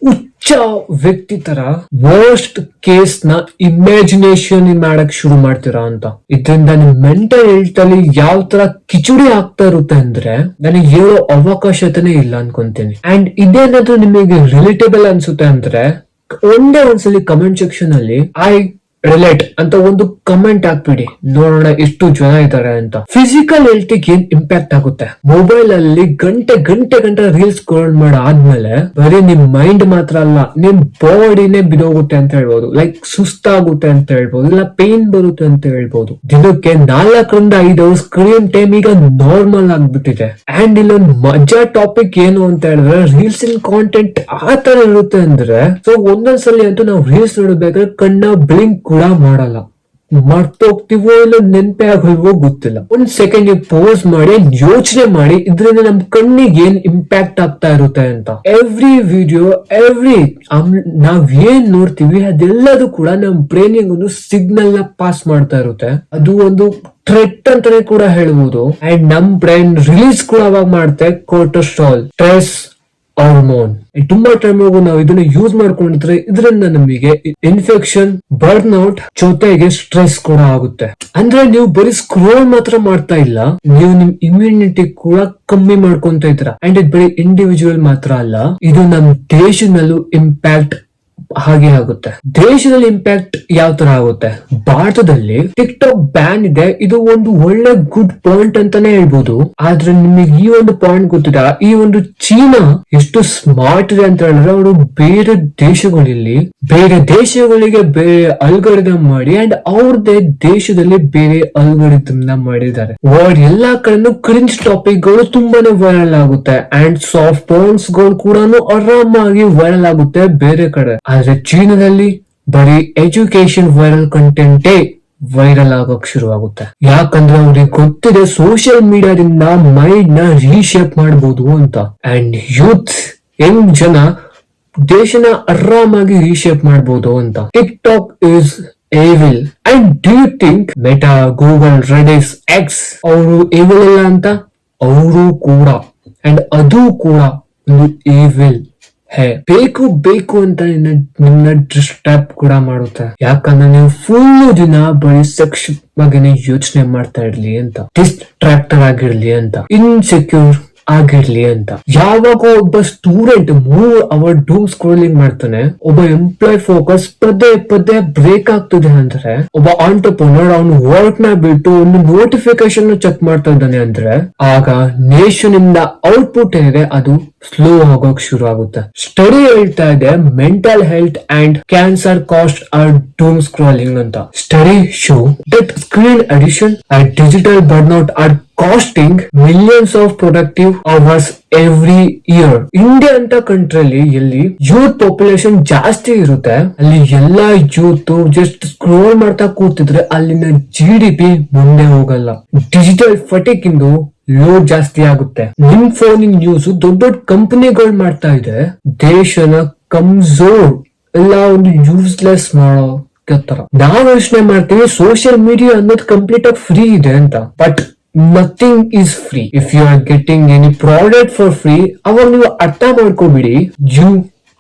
ಉಚ್ಚ ವ್ಯಕ್ತಿ ತರ ವರ್ಸ್ಟ್ ಕೇಸ್ನ ಇಮ್ಯಾಜಿನೇಷನ್ ಮಾಡಕ್ ಶುರು ಮಾಡ್ತೀರಾ ಅಂತ. ಇದರಿಂದ ನಿಮ್ ಮೆಂಟಲ್ ಹೆಲ್ತ್ ಅಲ್ಲಿ ಯಾವ ತರ ಕಿಚುಡಿ ಆಗ್ತಾ ಇರುತ್ತೆ ಅಂದ್ರೆ, ನನಗೆ ಹೇಳೋ ಅವಕಾಶತೆನೇ ಇಲ್ಲ ಅನ್ಕೊಂತೀನಿ. ಅಂಡ್ ಇದೇನಾದ್ರೂ ನಿಮಗೆ ರಿಲೇಟೇಬಲ್ ಅನ್ಸುತ್ತೆ ಅಂದ್ರೆ ಒಂದೇ ಒಂದ್ಸಲಿ ಕಮೆಂಟ್ ಸೆಕ್ಷನ್ ಅಲ್ಲಿ ಐ ರಿಲೇಟ್ ಅಂತ ಒಂದು ಕಮೆಂಟ್ ಹಾಕ್ಬಿಡಿ. ನೋಡೋಣ ಎಷ್ಟು ಜನ ಇದ್ದಾರೆ ಅಂತ. ಫಿಸಿಕಲ್ ಹೆಲ್ತ್ ಏನ್ ಇಂಪ್ಯಾಕ್ಟ್ ಆಗುತ್ತೆ? ಮೊಬೈಲ್ ಅಲ್ಲಿ ಗಂಟೆ ಗಂಟೆ ಗಂಟೆ ರೀಲ್ಸ್ ಸ್ಕ್ರೋಲ್ ಮಾಡಾದ್ಮೇಲೆ ಬರೀ ನಿಮ್ ಮೈಂಡ್ ಮಾತ್ರ ಅಲ್ಲ, ನಿಮ್ ಬಾಡಿನೇ ಬಿದೋಗುತ್ತೆ ಅಂತ ಹೇಳ್ಬೋದು. ಲೈಕ್ ಸುಸ್ತಾಗುತ್ತೆ ಅಂತ ಹೇಳ್ಬೋದು, ಇಲ್ಲ ಪೇನ್ ಬರುತ್ತೆ ಅಂತ ಹೇಳ್ಬೋದು. ದಿನಕ್ಕೆ ನಾಲ್ಕರಿಂದ ಐದು ಸ್ಕ್ರೀನ್ ಟೈಮ್ ಈಗ ನಾರ್ಮಲ್ ಆಗ್ಬಿಟ್ಟಿದೆ. ಅಂಡ್ ಇಲ್ಲೊಂದ್ ಮಜಾ ಟಾಪಿಕ್ ಏನು ಅಂತ ಹೇಳಿದ್ರೆ ರೀಲ್ಸ್ ಇನ್ ಕಾಂಟೆಂಟ್ ಆ ತರ ಇರುತ್ತೆ ಅಂದ್ರೆ ಸೊ ಒಂದೊಂದ್ಸಲಿ ಅಂತೂ ನಾವು ರೀಲ್ಸ್ ನೋಡ್ಬೇಕಾದ್ರೆ ಕಣ್ಣ ಬ್ಲಿಂಕ್ ಕೂಡ ಮಾಡಲ್ಲ. ಮರ್ತೋಗ್ತಿವೋ ಇಲ್ಲ ನೆನ್ಪೆ ಆಗೋಲ್ವೋ ಗೊತ್ತಿಲ್ಲ. ಒಂದ್ ಸೆಕೆಂಡ್ ನೀವು ಪೋಸ್ ಮಾಡಿ ಯೋಚನೆ ಮಾಡಿ, ಇದರಿಂದ ನಮ್ ಕಣ್ಣಿಗೆ ಏನ್ ಇಂಪ್ಯಾಕ್ಟ್ ಆಗ್ತಾ ಇರುತ್ತೆ ಅಂತ. ಎವ್ರಿ ವಿಡಿಯೋ ಎವ್ರಿ ನಾವ್ ಏನ್ ನೋಡ್ತೀವಿ, ಅದೆಲ್ಲದೂ ಕೂಡ ನಮ್ ಬ್ರೈನಿಗೆ ಒಂದು ಸಿಗ್ನಲ್ನ ಪಾಸ್ ಮಾಡ್ತಾ ಇರುತ್ತೆ. ಅದು ಒಂದು ಥ್ರೆಟ್ ಅಂತಾನೆ ಕೂಡ ಹೇಳ್ಬೋದು. ಅಂಡ್ ನಮ್ ಬ್ರೈನ್ ರಿಲೀಸ್ ಕೂಡ ಅವಾಗ ಮಾಡುತ್ತೆ ಕೋರ್ಟೋಸ್ಟ್ರಾಲ್ ಸ್ಟ್ರೆಸ್ ಹಾರ್ಮೋನ್ ತುಂಬಾ ಟೈಮ್ ನಾವು ಇದನ್ನ ಯೂಸ್ ಮಾಡ್ಕೊಂಡಿದ್ರೆ ಇದರಿಂದ ನಮಗೆ ಇನ್ಫೆಕ್ಷನ್ ಬರ್ನ್ ಔಟ್ ಜೊತೆಗೆ ಸ್ಟ್ರೆಸ್ ಕೂಡ ಆಗುತ್ತೆ. ಅಂದ್ರೆ ನೀವು ಬರೀ ಸ್ಕ್ರೋಲ್ ಮಾತ್ರ ಮಾಡ್ತಾ ಇಲ್ಲ, ನೀವು ನಿಮ್ ಇಮ್ಯುನಿಟಿ ಕೂಡ ಕಮ್ಮಿ ಮಾಡ್ಕೊಂತ ಇದ್ರ ಅಂಡ್ ಇದು ಬರೀ ಇಂಡಿವಿಜುವಲ್ ಮಾತ್ರ ಅಲ್ಲ, ಇದು ನಮ್ ದೇಶದಲ್ಲೂ ಇಂಪ್ಯಾಕ್ಟ್ ಹಾಗೆ ಆಗುತ್ತೆ. ದೇಶದಲ್ಲಿ ಇಂಪ್ಯಾಕ್ಟ್ ಯಾವ ತರ ಆಗುತ್ತೆ? ಭಾರತದಲ್ಲಿ ಟಿಕ್ ಟಾಕ್ ಬ್ಯಾನ್ ಇದೆ. ಇದು ಒಂದು ಒಳ್ಳೆ ಗುಡ್ ಪಾಯಿಂಟ್ ಅಂತಾನೆ ಹೇಳ್ಬೋದು. ಆದ್ರೆ ನಿಮಗೆ ಈ ಒಂದು ಪಾಯಿಂಟ್ ಗೊತ್ತಿದ ಈ ಒಂದು ಚೀನಾ ಎಷ್ಟು ಸ್ಮಾರ್ಟ್ ಇದೆ ಅಂತ ಹೇಳಿದ್ರೆ ಅವರು ಬೇರೆ ದೇಶಗಳಲ್ಲಿ, ಬೇರೆ ದೇಶಗಳಿಗೆ ಬೇರೆ ಅಲ್ಗೊರಿದಮ್ ಮಾಡಿ ಅಂಡ್ ಅವ್ರದೇ ದೇಶದಲ್ಲಿ ಬೇರೆ ಅಲ್ಗೊರಿದಮ್ ಮಾಡಿದ್ದಾರೆ. ವರ್ಡ್ ಎಲ್ಲಾ ಕಡೆನೂ ಕ್ರಿಂಜ್ ಟಾಪಿಕ್ಗಳು ತುಂಬಾನೇ ವೈರಲ್ ಆಗುತ್ತೆ. ಅಂಡ್ ಸಾಫ್ಟ್ ಪಾಯಿಂಟ್ಸ್ಗಳು ಕೂಡ ಆರಾಮಾಗಿ ವೈರಲ್ ಆಗುತ್ತೆ ಬೇರೆ ಕಡೆ. ಆದ್ರೆ ಚೀನಾದಲ್ಲಿ ಬರೀ ಎಜುಕೇಶನ್ ವೈರಲ್ ಕಂಟೆಂಟೇ ವೈರಲ್ ಆಗೋಕ್ ಶುರುವಾಗುತ್ತೆ. ಯಾಕಂದ್ರೆ ಅವ್ರಿಗೆ ಗೊತ್ತಿದೆ ಸೋಷಿಯಲ್ ಮೀಡಿಯಾದಿಂದ ಮೈಂಡ್ನ ರೀಶೇಪ್ ಮಾಡಬಹುದು ಅಂತ. ಅಂಡ್ ಯೂತ್ ಯಂಗ್ ಜನ ದೇಶನ ಆರಾಮಾಗಿ ರೀಶೇಪ್ ಮಾಡಬಹುದು ಅಂತ. TikTok is evil and do think Meta Google Reddit X ಅವರು ಏವಿಲ್ ಇಲ್ಲ ಅಂತ? ಅವರು ಕೂಡ. ಅಂಡ್ ಅದು ಕೂಡ ಒಂದು ಏವಿಲ್ ಹೇ, ಬೇಕು ಬೇಕು ಅಂತ ನಿನ್ನ ನಿನ್ನ ಡಿಸ್ಟರ್ಬ್ ಕೂಡ ಮಾಡುತ್ತೆ. ಯಾಕಂದ್ರೆ ನೀವು ಫುಲ್ ದಿನ ಬರೀ ಸೆಕ್ಸ್ ಯೋಚನೆ ಮಾಡ್ತಾ ಇರ್ಲಿ ಅಂತ. ಡಿಸ್ಟ್ರಾಕ್ಟರ್ ಆಗಿರ್ಲಿ ಅಂತ. ಇನ್ಸೆಕ್ಯೂರ್ ಆಗಿರ್ಲಿ ಅಂತ. ಯಾವಾಗ ಒಬ್ಬ ಸ್ಟೂಡೆಂಟ್ ಮೂರ್ ಅವರ್ ಡೂಮ್ ಸ್ಕ್ರೋಲಿಂಗ್ ಮಾಡ್ತಾನೆ, ಒಬ್ಬ ಎಂಪ್ಲಾಯ್ ಫೋಕಸ್ ಪದೇ ಪದೇ ಬ್ರೇಕ್ ಆಗ್ತದೆ ಅಂದ್ರೆ, ಒಬ್ಬ ಆಂಟರ್ಪ್ರನರ್ ಅವನು ವರ್ಕ್ನ ಬಿಟ್ಟು ಒಂದು ನೋಟಿಫಿಕೇಶನ್ ಚೆಕ್ ಮಾಡ್ತಾ ಇದ್ದಾನೆ ಅಂದ್ರೆ, ಆಗ ನೇಷನ್ ಇಂದ ಔಟ್ಪುಟ್ ಏನಿದೆ ಅದು ಸ್ಲೋ ಆಗೋಕ್ ಶುರು ಆಗುತ್ತೆ. ಸ್ಟಡಿ ಹೇಳ್ತಾ ಇದೆ mental health and cancer cost are doom scrolling ಅಂತ. Study show that screen addiction and digital burnout are costing millions of productive hours every year India ಅಂತ ಕಂಟ್ರಿಲಿ ಎಲ್ಲಿ ಯೂತ್ ಪಾಪ್ಯುಲೇಷನ್ ಜಾಸ್ತಿ ಇರುತ್ತೆ. ಅಲ್ಲಿ ಎಲ್ಲಾ ಯೂತ್ ಜಸ್ಟ್ ಸ್ಕ್ರೋಲ್ ಮಾಡ್ತಾ ಕೂತಿದ್ರೆ ಅಲ್ಲಿನ ಜಿ ಡಿ ಪಿ ಮುಂದೆ ಹೋಗಲ್ಲ. ಡಿಜಿಟಲ್ ಫಟಿಕ್ ಇಂದು ಲೋಡ್ ಜಾಸ್ತಿ ಆಗುತ್ತೆ. ನಿಮ್ ಫೋನಿಂಗ್ ನ್ಯೂಸ್ ದೊಡ್ಡ ದೊಡ್ಡ ಕಂಪನಿಗಳು ಮಾಡ್ತಾ ಇದೆ. ದೇಶನ ಕಮ್ಜೋರ್ ಎಲ್ಲ ಒಂದು ಯೂಸ್ಲೆಸ್ ಮಾಡೋ ತರ ನಾವ್ ಯೋಚನೆ ಮಾಡ್ತೀವಿ ಸೋಷಿಯಲ್ ಮೀಡಿಯಾ ಅನ್ನೋದು ಕಂಪ್ಲೀಟ್ ಆಗಿ ಫ್ರೀ ಇದೆ ಅಂತ. But nothing is free if you are getting any product for free ಅವಾಗ ನೀವು ಅರ್ಥ ಮಾಡ್ಕೋಬಿಡಿ. ಯು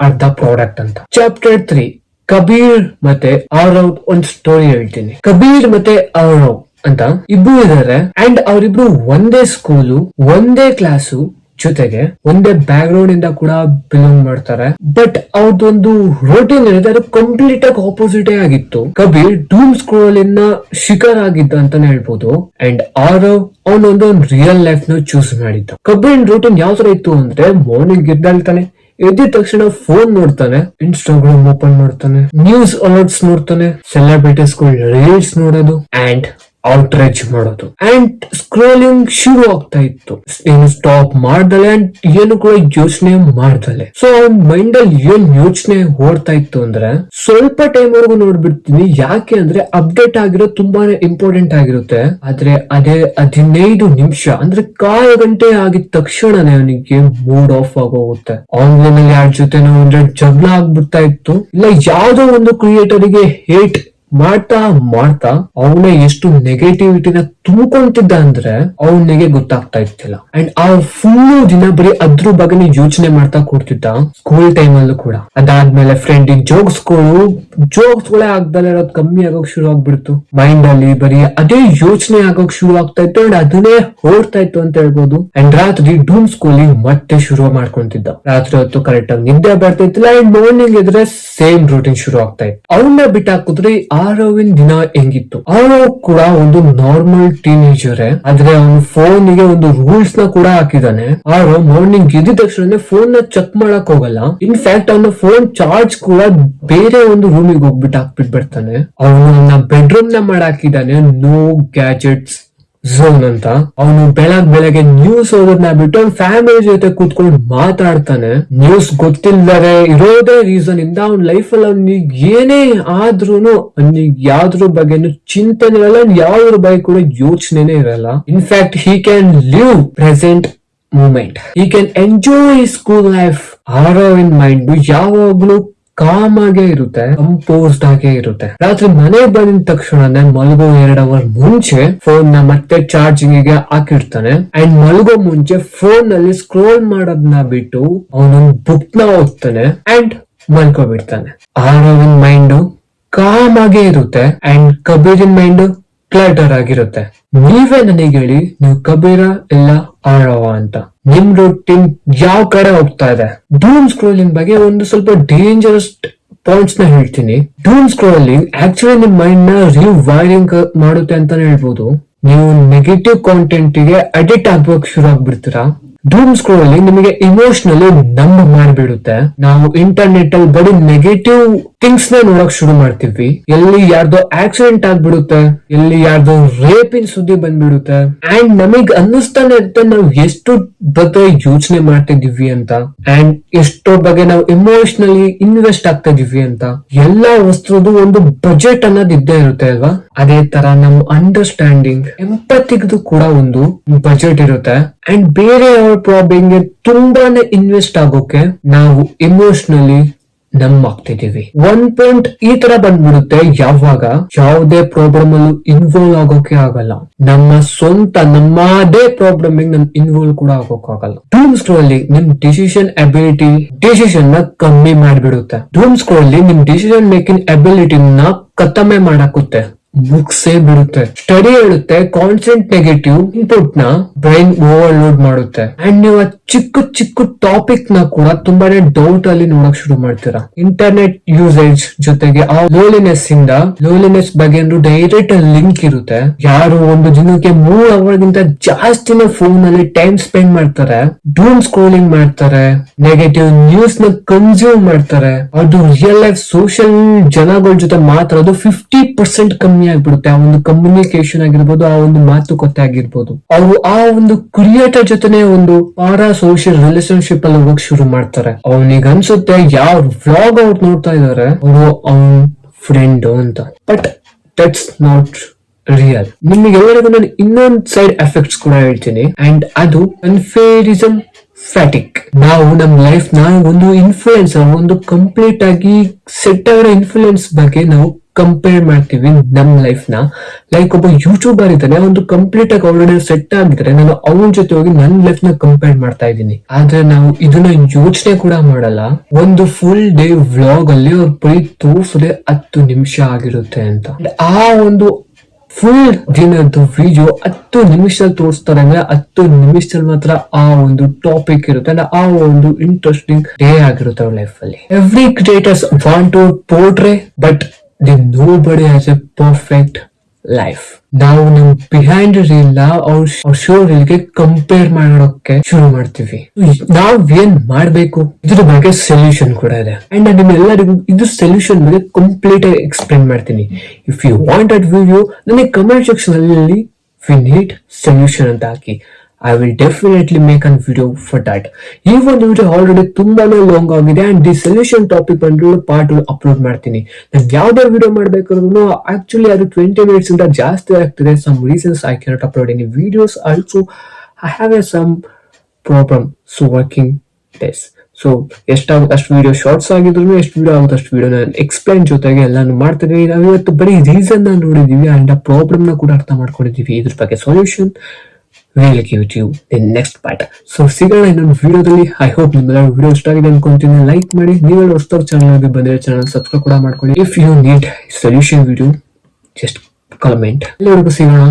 ಆರ್ ದ ಪ್ರಾಡಕ್ಟ್ ಅಂತ. ಚಾಪ್ಟರ್ ತ್ರೀ ಕಬೀರ್ ಮತ್ತೆ ಆರವ್ ಒಂದ್ ಸ್ಟೋರಿ ಹೇಳ್ತೀನಿ. ಕಬೀರ್ ಮತ್ತೆ ಆರವ್ ಅಂತ ಇಬ್ರು ಇದಾರೆ. ಅಂಡ್ ಅವರಿಬ್ರು ಒಂದೇ ಸ್ಕೂಲು ಒಂದೇ ಕ್ಲಾಸು ಜೊತೆಗೆ ಒಂದೇ ಬ್ಯಾಕ್ ಗ್ರೌಂಡ್ ಇಂದ ಕೂಡ ಬಿಲಾಂಗ್ ಮಾಡ್ತಾರೆ. ಬಟ್ ಅವ್ರದ್ದೊಂದು ರೋಟೀನ್ ಏನಿದೆ ಅದು ಕಂಪ್ಲೀಟ್ ಆಗಿ ಆಪೋಸಿಟ್ ಆಗಿತ್ತು. ಕಬೀರ್ ಡೂಮ್ ಸ್ಕೂಲ್ ಇನ್ನ ಶಿಖರ್ ಆಗಿದ್ದ ಅಂತಾನೆ ಹೇಳ್ಬೋದು. ಅಂಡ್ ಆರವ್ ಅವನೊಂದು ರಿಯಲ್ ಲೈಫ್ನ ಚೂಸ್ ಮಾಡಿದ್ದ. ಕಬೀರ್ ರೂಟೀನ್ ಯಾವ ತರ ಇತ್ತು ಅಂದ್ರೆ ಮಾರ್ನಿಂಗ್ ಎದ್ದಾಳ್ತಾನೆ ಎದ್ದ ತಕ್ಷಣ ಫೋನ್ ನೋಡ್ತಾನೆ ಇನ್ಸ್ಟಾಗ್ರಾಮ್ ಓಪನ್ ಮಾಡ್ತಾನೆ ನ್ಯೂಸ್ ಅಲರ್ಟ್ಸ್ ನೋಡ್ತಾನೆ ಸೆಲೆಬ್ರಿಟೀಸ್ ರೀಲ್ಸ್ ನೋಡೋದು ಅಂಡ್ ಔಟ್ರೇಜ್ ಮಾಡೋದು. ಅಂಡ್ ಸ್ಕ್ರೋಲಿಂಗ್ ಶುರು ಆಗ್ತಾ ಇತ್ತು. ಏನು ಸ್ಟಾಪ್ ಮಾಡ್ದಲೆ ಅಂಡ್ ಏನು ಕೂಡ ಯೋಚನೆ ಮಾಡ್ದಲೆ. ಸೊ ಅವ್ನ ಮೈಂಡ್ ಅಲ್ಲಿ ಏನ್ ಯೋಚನೆ ಓಡ್ತಾ ಇತ್ತು ಅಂದ್ರೆ, ಸ್ವಲ್ಪ ಟೈಮ್ ವರೆಗೂ ನೋಡ್ಬಿಡ್ತೀನಿ. ಯಾಕೆ ಅಂದ್ರೆ ಅಪ್ಡೇಟ್ ಆಗಿರೋ ತುಂಬಾನೇ ಇಂಪಾರ್ಟೆಂಟ್ ಆಗಿರುತ್ತೆ. ಆದ್ರೆ ಅದೇ ಹದಿನೈದು ನಿಮಿಷ, ಅಂದ್ರೆ ಕಾಲು ಗಂಟೆ ಆಗಿದ ತಕ್ಷಣನೇ ಅವನಿಗೆ ಮೂಡ್ ಆಫ್ ಆಗೋಗುತ್ತೆ. ಆನ್ಲೈನ್ ಅಲ್ಲಿ ಯಾರ ಜೊತೆ ಅಂದ್ರೆ ಜಗಳ ಆಗ್ಬಿಡ್ತಾ ಇತ್ತು. ಇಲ್ಲ, ಯಾವ್ದೋ ಒಂದು ಕ್ರಿಯೇಟರ್ಗೆ ಹೇಟ್ ಮಾಡ್ತಾ ಮಾಡ್ತಾ ಅವನೇ ಎಷ್ಟು ನೆಗೆಟಿವಿಟಿನ ತುಂಬ್ಕೊಂತಿದ್ದ ಅಂದ್ರೆ ಅವನಿಗೆ ಗೊತ್ತಾಗ್ತಾ ಇರ್ತಿಲ್ಲ. ಅಂಡ್ ಆ ಫುಲ್ ದಿನ ಬರೀ ಅದ್ರ ಬಗ್ಗೆನೇ ಯೋಚನೆ ಮಾಡ್ತಾ ಕೂರ್ತಿದ್ದ ಸ್ಕೂಲ್ ಟೈಮ್ ಅಲ್ಲೂ ಕೂಡ. ಅದಾದ್ಮೇಲೆ ಫ್ರೆಂಡ್ ಜೋಕ್ಸ್ಗಳು ಜೋಕ್ಸ್ಗಳೇ ಆಗ್ದಲ್ಲ ಕಮ್ಮಿ ಆಗೋಕ್ ಶುರು ಆಗ್ಬಿಡ್ತು. ಮೈಂಡ್ ಅಲ್ಲಿ ಬರೀ ಅದೇ ಯೋಚನೆ ಆಗೋಕ್ ಶುರು ಆಗ್ತಾ ಇತ್ತು ಅಂಡ್ ಅದನ್ನೇ ಹೋರ್ತಾ ಇತ್ತು ಅಂತ ಹೇಳ್ಬೋದು. ಅಂಡ್ ರಾತ್ರಿ ಡೂಮ್ ಸ್ಕೂಲಿಂಗ್ ಮತ್ತೆ ಶುರು ಮಾಡ್ಕೊಂತಿದ್ದ. ರಾತ್ರಿ ಹೊತ್ತು ಕರೆಕ್ಟ್ ಆಗಿ ನಿದ್ದೆ ಬರ್ತಾ ಇತ್ತಿಲ್ಲ ಅಂಡ್ ಮಾರ್ನಿಂಗ್ ಇದ್ರೆ ಸೇಮ್ ರೂಟೀನ್ ಶುರು ಆಗ್ತಾ ಇತ್ತು. ಅವನ್ನ ಬಿಟ್ಟಾಕಿದ್ರೆ ಆರೋವಿನ ದಿನ ಹೆಂಗಿತ್ತು? ಆರೋ ಕೂಡ ಒಂದು ನಾರ್ಮಲ್ ಟೀನೇಜರ್ ಆದ್ರೆ ಅವನು ಫೋನ್ಗೆ ಒಂದು ರೂಲ್ಸ್ನ ಕೂಡ ಹಾಕಿದಾನೆ. ಅವ್ರು ಮಾರ್ನಿಂಗ್ ಎದ್ದ ತಕ್ಷಣ ಫೋನ್ನ ಚೆಕ್ ಮಾಡಕ್ ಹೋಗಲ್ಲ. ಇನ್ಫ್ಯಾಕ್ಟ್ ಅವನ ಫೋನ್ ಚಾರ್ಜ್ ಕೂಡ ಬೇರೆ ಒಂದು ರೂಮಿಗೆ ಹೋಗ್ಬಿಟ್ಟು ಹಾಕ್ಬಿಟ್ಟು ಬರ್ತಾನೆ. ಅವನ ಬೆಡ್ರೂಮ್ನ ಮಾಡಾಕಿದಾನೆ ನೋ ಗ್ಯಾಜೆಟ್ಸ್ ಝೋನ್ ಅಂತ. ಅವನು ಬೆಳಗ್ ಬೆಳಗ್ಗೆ ನ್ಯೂಸ್ ಓದೋದ್ನ ಬಿಟ್ಟು ಅವ್ನ ಫ್ಯಾಮಿಲಿ ಜೊತೆ ಕೂತ್ಕೊಂಡು ಮಾತಾಡ್ತಾನೆ. ನ್ಯೂಸ್ ಗೊತ್ತಿಲ್ಲದೆ ಇರೋದೇ ರೀಸನ್ ಇಂದ ಅವ್ನ ಲೈಫ್ ಅಲ್ಲಿ ಅವ್ನಿಗೆ ಏನೇ ಆದ್ರೂನು ಅವ್ನಿಗೆ ಯಾವ್ದ್ರ ಬಗ್ಗೆನು ಚಿಂತನೆ ಇರಲ್ಲ ಯಾವ್ದ್ರ ಬಗ್ಗೆ ಕೂಡ ಯೋಚನೆನೇ ಇರಲ್ಲ. In fact he can live present moment he can enjoy school life arrow in mind ಯಾವಾಗ್ಲೂ ಕಾಮ್ ಆಗೇ ಇರುತ್ತೆ ಕಂಪೋಸ್ಡ್ ಆಗೇ ಇರುತ್ತೆ. ರಾತ್ರಿ ಮನೆಗೆ ಬಂದಿದ ತಕ್ಷಣನೇ ಮಲಗೋ ಎರಡ್ ಅವರ್ ಮುಂಚೆ ಫೋನ್ನ ಮತ್ತೆ ಚಾರ್ಜಿಂಗ್ಗೆ ಹಾಕಿರ್ತಾನೆ. ಅಂಡ್ ಮಲಗೋ ಮುಂಚೆ ಫೋನ್ನಲ್ಲಿ ಸ್ಕ್ರೋಲ್ ಮಾಡೋದನ್ನ ಬಿಟ್ಟು ಅವನೊಂದು ಬುಕ್ನ ಓದ್ತಾನೆ ಅಂಡ್ ಮಲ್ಕೊಬಿಡ್ತಾನೆ. ಆರವನ್ ಮೈಂಡ್ ಕಾಮ್ ಆಗೇ ಇರುತ್ತೆ ಅಂಡ್ ಕಬೀರಿನ್ ಮೈಂಡ್ ಕ್ಲಟರ್ ಆಗಿರುತ್ತೆ. ನೀವೇ ನನಗೆ ಹೇಳಿ, ನೀವು ಕಬೀರ ಇಲ್ಲ ಆರವ ಅಂತ. ನಿಮ್ ರೂಟೀನ್ ಯಾವ ಕಡೆ ಹೋಗ್ತಾ ಇದೆ? ಡೂಮ್ ಸ್ಕ್ರೋಲಿಂಗ್ ಬಗ್ಗೆ ಒಂದು ಸ್ವಲ್ಪ ಡೇಂಜರಸ್ ಪಾಯಿಂಟ್ಸ್ನ ಹೇಳ್ತೀನಿ. ಡೂಮ್ ಸ್ಕ್ರೋಲಿಂಗ್ ಆಕ್ಚುಲಿ ನಿಮ್ ಮೈಂಡ್ನ ರಿವೈರಿಂಗ್ ಮಾಡುತ್ತೆ ಅಂತಾನೆ ಹೇಳ್ಬೋದು. ನೀವು ನೆಗೆಟಿವ್ ಕಾಂಟೆಂಟ್ಗೆ ಅಡಿಕ್ಟ್ ಆಗ್ಬೇಕು ಶುರು ಆಗ್ಬಿಡ್ತೀರಾ? ಡೂಮ್ ಸ್ಕ್ರೋಲಿಂಗ್ ನಿಮಗೆ ಇಮೋಷನಲಿ ನಂಬ್ ಮಾಡಿಬಿಡುತ್ತೆ ನಾವು ಇಂಟರ್ನೆಟ್ ಅಲ್ಲಿ ಬರೀ ನೆಗೆಟಿವ್ ಥಿಂಗ್ಸ್ನ ನೋಡಕ್ ಶುರು ಮಾಡ್ತೀವಿ. ಎಲ್ಲಿ ಯಾರ್ದೋ ಆಕ್ಸಿಡೆಂಟ್ ಆಗ್ಬಿಡುತ್ತೆ, ಎಲ್ಲಿ ಯಾರ್ದೋ ರೇಪಿನ ಸುದ್ದಿ ಬಂದ್ಬಿಡುತ್ತೆ. ಅಂಡ್ ನಮಗ್ ಅನ್ನಿಸ್ತಾನೆ ಇರುತ್ತೆ ನಾವು ಎಷ್ಟು ಬಗ್ಗೆ ಯೋಚನೆ ಮಾಡ್ತಿದೀವಿ ಅಂತ. ಅಂಡ್ ಎಷ್ಟೋ ಬಗ್ಗೆ ನಾವು ಇಮೋಷನಲಿ ಇನ್ವೆಸ್ಟ್ ಆಗ್ತಾ ಇದೀವಿ ಅಂತ. ಎಲ್ಲಾ ವಸ್ತುದು ಒಂದು ಬಜೆಟ್ ಅನ್ನೋದು ಇದ್ದೇ ಇರುತ್ತೆ ಅಲ್ವಾ? ಅದೇ ತರ ನಮ್ಮ ಅಂಡರ್ಸ್ಟ್ಯಾಂಡಿಂಗ್ ಎಂಪತಿಗದು ಕೂಡ ಒಂದು ಬಜೆಟ್ ಇರುತ್ತೆ. ಅಂಡ್ ಬೇರೆ ಪ್ರಾಬ್ಲಮ್ಗೆ ತುಂಬಾನೇ ಇನ್ವೆಸ್ಟ್ ಆಗೋಕೆ ನಾವು ಇಮೋಷನಲಿ ನಮ್ ಆಗ್ತಿದೀವಿ ಒನ್ ಪಾಯಿಂಟ್ ಈ ತರ ಬಂದ್ಬಿಡುತ್ತೆ ಯಾವಾಗ? ಯಾವುದೇ ಪ್ರಾಬ್ಲಮ್ ಅಲ್ಲೂ ಇನ್ವಾಲ್ವ್ ಆಗೋಕೆ ಆಗಲ್ಲ. ನಮ್ಮ ಸ್ವಂತ ನಮ್ಮದೇ ಪ್ರಾಬ್ಲಮ್ ನಮ್ ಇನ್ವಾಲ್ವ್ ಕೂಡ ಆಗೋಕೆ ಆಗಲ್ಲ. ಡೂಮ್ ಅಲ್ಲಿ ನಿಮ್ ಡಿಸಿಷನ್ ಅಬಿಲಿಟಿ ಡಿಸಿಷನ್ನ ಕಮ್ಮಿ ಮಾಡ್ಬಿಡುತ್ತೆ. ಡೂಮ್ ಅಲ್ಲಿ ನಿಮ್ ಡಿಸಿಷನ್ ಮೇಕಿಂಗ್ ಅಬಿಲಿಟಿನ ಕತ್ತಮೆ ಮಾಡಾಕುತ್ತೆ. ಮುಗ್ಸೇ ಬಿಡುತ್ತೆ ಸ್ಟಡಿ ಹೇಳುತ್ತೆ ಕಾನ್ಸೆಂಟ್ ನೆಗೆಟಿವ್ ಇನ್ಪುಟ್ನ ಬ್ರೈನ್ ಓವರ್ಲೋಡ್ ಮಾಡುತ್ತೆ. ಅಂಡ್ ನೀವು ಚಿಕ್ಕ ಚಿಕ್ಕ ಟಾಪಿಕ್ನ ಕೂಡ ತುಂಬಾನೇ ಡೌಟ್ ಅಲ್ಲಿ ನೋಡಕ್ ಶುರು ಮಾಡ್ತೀರಾ. ಇಂಟರ್ನೆಟ್ ಯೂಸೇಜ್ ಜೊತೆಗೆ ಆ ಲೋಲಿನೆಸ್ ಇಂದ ಲೋಲಿನೆಸ್ ಬಗ್ಗೆ ಒಂದು ಡೈರೆಕ್ಟ್ ಲಿಂಕ್ ಇರುತ್ತೆ. ಯಾರು ಒಂದು ದಿನಕ್ಕೆ ಮೂರ್ ಅವರ್ ಗಿಂತ ಜಾಸ್ತಿನ ಫೋನ್ ಅಲ್ಲಿ ಟೈಮ್ ಸ್ಪೆಂಡ್ ಮಾಡ್ತಾರೆ ಡೂಮ್ ಸ್ಕ್ರೋಲಿಂಗ್ ಮಾಡ್ತಾರೆ ನೆಗೆಟಿವ್ ನ್ಯೂಸ್ನ ಕನ್ಸ್ಯೂಮ್ ಮಾಡ್ತಾರೆ. ಅದು ರಿಯಲ್ ಲೈಫ್ ಸೋಷಿಯಲ್ ಜನಗಳ ಜೊತೆ ಮಾತ್ರ ಅದು ಫಿಫ್ಟಿ ಪರ್ಸೆಂಟ್ ಕಮ್ಮಿ ಆಗ್ಬಿಡುತ್ತೆ, ಆ ಒಂದು ಕಮ್ಯುನಿಕೇಶನ್ ಆಗಿರ್ಬೋದು, ಆ ಒಂದು ಮಾತುಕತೆ ಆಗಿರ್ಬೋದು. ಅವರು ಆ ಒಂದು ಕ್ರಿಯೇಟರ್ ಜೊತೆನೆ ಒಂದು ಪಾರಾ ಸೋಷಿಯಲ್ ರಿಲೇಶನ್ಶಿಪ್ ಅಲ್ಲಿ ಹೋಗಕ್ ಶುರು ಮಾಡ್ತಾರೆ. ಅವನಿಗೆ ಅನ್ಸುತ್ತೆ, ಯಾವ ವ್ಲಾಗ್ ಅವ್ರು ನೋಡ್ತಾ ಇದಾರೆ, ಅವರು ಅವನ್ ಫ್ರೆಂಡ್ ಅಂತ. ಬಟ್ ದಟ್ಸ್ ನಾಟ್ ರಿಯಲ್ ನಿಮಗೆಲ್ಲರಿಗೂ ನಾನು ಇನ್ನೊಂದ್ ಸೈಡ್ ಎಫೆಕ್ಟ್ಸ್ ಕೂಡ ಹೇಳ್ತೀನಿ. ಅಂಡ್ ಅದು ಕನ್ಫೇರಿಸಮ್ ಫ್ಯಾಟಿಕ್ ನಾವು ನಮ್ ಲೈಫ್ನ ಒಂದು ಇನ್ಫ್ಲೂಯೆನ್ಸ್ ಒಂದು ಕಂಪ್ಲೀಟ್ ಆಗಿ ಸೆಟ್ ಆಗಿರೋ ಇನ್ಫ್ಲೂಯೆನ್ಸ್ ಬಗ್ಗೆ ನಾವು ಕಂಪೇರ್ ಮಾಡ್ತೀವಿ ನಮ್ ಲೈಫ್ನ. ಲೈಕ್ ಒಬ್ಬ ಯೂಟ್ಯೂಬರ್ ಇದ್ದಾನೆ, ಒಂದು ಕಂಪ್ಲೀಟ್ ಆಗಿ ಆಲ್ರೆಡಿ ಸೆಟ್ ಆಗಿದ್ರೆ ನಾನು ಅವನ ಜೊತೆ ಹೋಗಿ ನನ್ ಲೈಫ್ನ ಕಂಪೇರ್ ಮಾಡ್ತಾ ಇದ್ದೀನಿ. ಆದ್ರೆ ನಾವು ಇದನ್ನ ಯೋಚನೆ ಕೂಡ ಮಾಡಲ್ಲ. ಒಂದು ಫುಲ್ ಡೇ ವ್ಲಾಗ್ ಅಲ್ಲಿ ಅವ್ರ ಬರೀ ತೋರ್ಸದೆ ಹತ್ತು ನಿಮಿಷ ಆಗಿರುತ್ತೆ ಅಂತ. ಆ ಒಂದು ಫುಲ್ ದಿನದ್ದು ವಿಡಿಯೋ ಹತ್ತು ನಿಮಿಷದಲ್ಲಿ ತೋರಿಸ್ತಾರೆ ಅಂದ್ರೆ ಹತ್ತು ನಿಮಿಷದಲ್ಲಿ ಮಾತ್ರ ಆ ಒಂದು ಟಾಪಿಕ್ ಇರುತ್ತೆ. ಅಂದ್ರೆ ಆ ಒಂದು ಇಂಟ್ರೆಸ್ಟಿಂಗ್ ಡೇ ಆಗಿರುತ್ತೆ ಅವ್ರ ಲೈಫ್ ಅಲ್ಲಿ. Every creators want to portray but the nobody has a perfect life ನಾವು ನಮ್ ಬಿಹೈಂಡ್ ರೀಲ್ ಅವ್ರ ಶೋ ರೀಲ್ಗೆ ಕಂಪೇರ್ ಮಾಡೋಕೆ ಶುರು ಮಾಡ್ತೀವಿ. ನಾವ್ ಏನ್ ಮಾಡ್ಬೇಕು? ಇದ್ರ ಬಗ್ಗೆ ಸೊಲ್ಯೂಷನ್ ಕೂಡ ಇದೆ. ಅಂಡ್ ನಿಮ್ಮೆಲ್ಲರಿಗೂ ಇದು ಸೊಲ್ಯೂಷನ್ ಬಗ್ಗೆ ಕಂಪ್ಲೀಟ್ ಆಗಿ ಎಕ್ಸ್ಪ್ಲೇನ್ ಮಾಡ್ತೀನಿ. If you want at video ನನಗೆ ಕಮೆಂಟ್ ಸೆಕ್ಷನ್ ಅಲ್ಲಿ ವಿ ನೀಡ್ ಸೊಲ್ಯೂಷನ್ ಅಂತ ಹಾಕಿ. I will definitely make an video for that ಈ ಒಂದು ವಿಡಿಯೋ ಆಲ್ರೆಡಿ ತುಂಬಾನೇ ಲಾಂಗ್ ಆಗಿದೆ ಅಂಡ್ ದಿ ಸೊಲ್ಯೂಷನ್ ಟಾಪಿಕ್ ಬಂದು ಪಾರ್ಟ್ ಅಪ್ಲೋಡ್ ಮಾಡ್ತೀನಿ. ನಂಗೆ ಯಾವ್ದೇ ವಿಡಿಯೋ ಮಾಡ್ಬೇಕಾದ್ರೂ ಆಕ್ಚುಲಿ ಅದು ಟ್ವೆಂಟಿ ಮಿನಿಟ್ಸ್ ಇಂದ ಜಾಸ್ತಿ ಆಗ್ತಿದೆ. Some reasons I cannot upload any videos also I have a some problem so working this so ಎಷ್ಟಾಗುತ್ತೆ ಅಷ್ಟು ವಿಡಿಯೋ ಶಾರ್ಟ್ಸ್ ಆಗಿದ್ರು ಎಷ್ಟು ವಿಡಿಯೋ ಆಗುತ್ತೆ ಅಷ್ಟು ವಿಡಿಯೋ ನಾನು ಎಕ್ಸ್ಪ್ಲೈನ್ ಜೊತೆಗೆ ಎಲ್ಲಾನು ಮಾಡ್ತೇವೆ ನಾವು ಇವತ್ತು ಬರೀ ರೀಸನ್ ನೋಡಿದೀವಿ ಅಂಡ್ ಆ ಪ್ರಾಬ್ಲಮ್ನ ಕೂಡ ಅರ್ಥ ಮಾಡ್ಕೊಂಡಿದೀವಿ. ಇದ್ರ ಬಗ್ಗೆ solution you in next part so ಸಿಗೋಣ ಇನ್ನೊಂದು ವಿಡಿಯೋದಲ್ಲಿ. ಐ ಹೋಪ್ ನಿಮ್ಮೆಲ್ಲ ವಿಡಿಯೋ ಇಷ್ಟ ಆಗಿದೆ ಅನ್ಕೊಂತೀನಿ. ಲೈಕ್ ಮಾಡಿ. ನೀವೆಲ್ಲ ಚಾನಲ್ ಬಂದರೆ ಚಾನಲ್ ಸಬ್ಸ್ಕ್ರೈಬ್ ಕೂಡ ಮಾಡ್ಕೊಳ್ಳಿ. If you need solution video just comment ಎಲ್ಲರಿಗೂ ಸಿಗೋಣ.